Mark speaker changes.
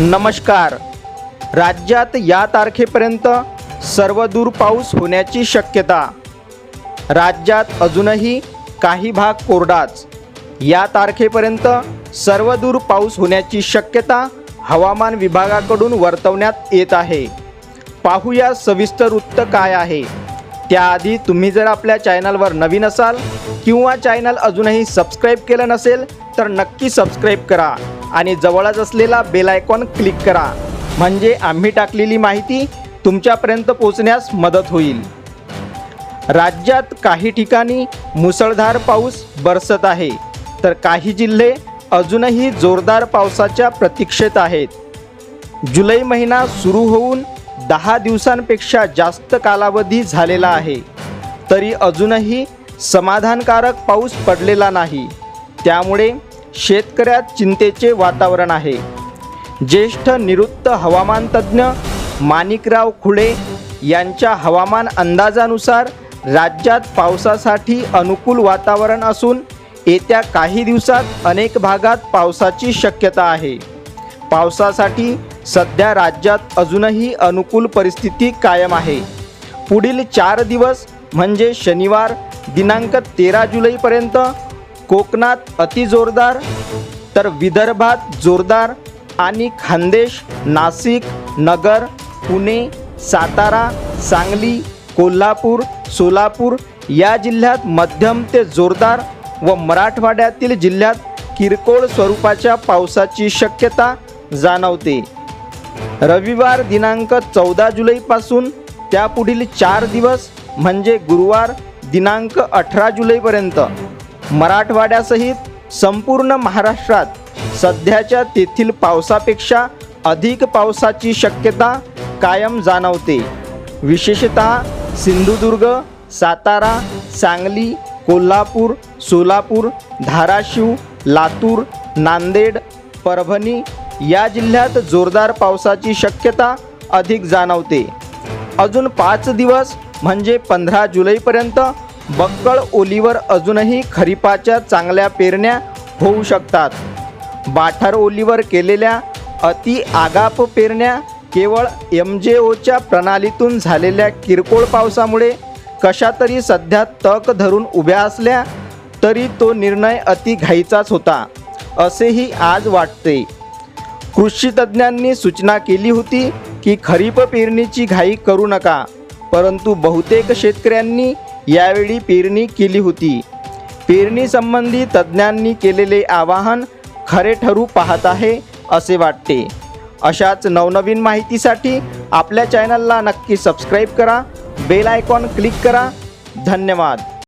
Speaker 1: नमस्कार. राज्यात या तारखेपर्यंत सर्वदूर पाऊस होण्याची शक्यता. राज्यात अजूनही काही भाग कोरडाच. या तारखेपर्यंत सर्वदूर पाऊस होण्याची शक्यता हवामान विभागाकडून वर्तवण्यात येत आहे. पाहूया सविस्तर वृत्त काय आहे. त्याआधी तुम्ही जर आपल्या चॅनलवर नवीन असाल किंवा चॅनल अजूनही सबस्क्राईब केलं नसेल तर नक्की सबस्क्राईब करा. आणि जवळच असलेला बेल आयकॉन क्लिक करा. म्हणजे आम्ही टाकलेली माहिती तुमच्यापर्यंत पोहोचण्यास मदत होईल. राज्यात काही ठिकाणी मुसळधार पाऊस बरसत आहे तर काही जिल्हे अजूनही जोरदार पावसाच्या प्रतीक्षेत आहेत. जुलै महिना सुरू होऊन दहा दिवसांपेक्षा जास्त कालावधी झालेला आहे तरी अजूनही समाधानकारक पाऊस पडलेला नाही. त्यामुळे शेतकऱ्यात चिंतेचे वातावरण आहे. ज्येष्ठ निवृत्त हवामानतज्ज्ञ माणिकराव खुळे यांच्या हवामान अंदाजानुसार राज्यात पावसासाठी अनुकूल वातावरण असून येत्या काही दिवसात अनेक भागात पावसाची शक्यता आहे. पावसासाठी सध्या राज्यात अजूनही अनुकूल परिस्थिती कायम आहे. पुढील चार दिवस म्हणजे शनिवार दिनांक तेरा जुलैपर्यंत कोकणात अतिजोरदार तर विदर्भात जोरदार आणि खान्देश नाशिक नगर पुणे सातारा सांगली कोल्हापूर सोलापूर या जिल्ह्यात मध्यम ते जोरदार व मराठवाड्यातील जिल्ह्यात किरकोळ स्वरूपाच्या पावसाची शक्यता जाणवते. रविवार दिनांक चौदा जुलैपासून त्यापुढील चार दिवस म्हणजे गुरुवार दिनांक अठरा जुलैपर्यंत मराठवाड्यासहित संपूर्ण महाराष्ट्रात सध्याच्या तेथील पावसापेक्षा अधिक पावसाची शक्यता कायम जाणवते. विशेषत सिंधुदुर्ग सातारा सांगली कोल्हापूर सोलापूर धाराशिव लातूर नांदेड परभणी या जिल्ह्यात जोरदार पावसाची शक्यता अधिक जाणवते. अजून पाच दिवस म्हणजे पंधरा जुलैपर्यंत बक्कळ ओलीवर अजूनही खरीपाच्या चांगल्या पेरण्या होऊ शकतात. बाठार ओलीवर केलेल्या अति आगाप पेरण्या केवळ एम जे ओच्या प्रणालीतून झालेल्या किरकोळ पावसामुळे कशा तरी सध्या तक धरून उभ्या असल्या तरी तो निर्णय अति घाईचाच होता असेही आज वाटते. कृषी तज्ज्ञांनी सूचना केली होती की खरीप पेरणीची घाई करू नका परंतु बहुतेक शेतकऱ्यांनी यावेळी पेरणी केली होती. पेरणीसंबंधी तज्ज्ञांनी केलेले आवाहन खरे ठरू पाहत आहे असे वाटते. अशाच नवनवीन माहितीसाठी आपल्या चॅनलला नक्की सबस्क्राईब करा बेल आयकॉन क्लिक करा. धन्यवाद.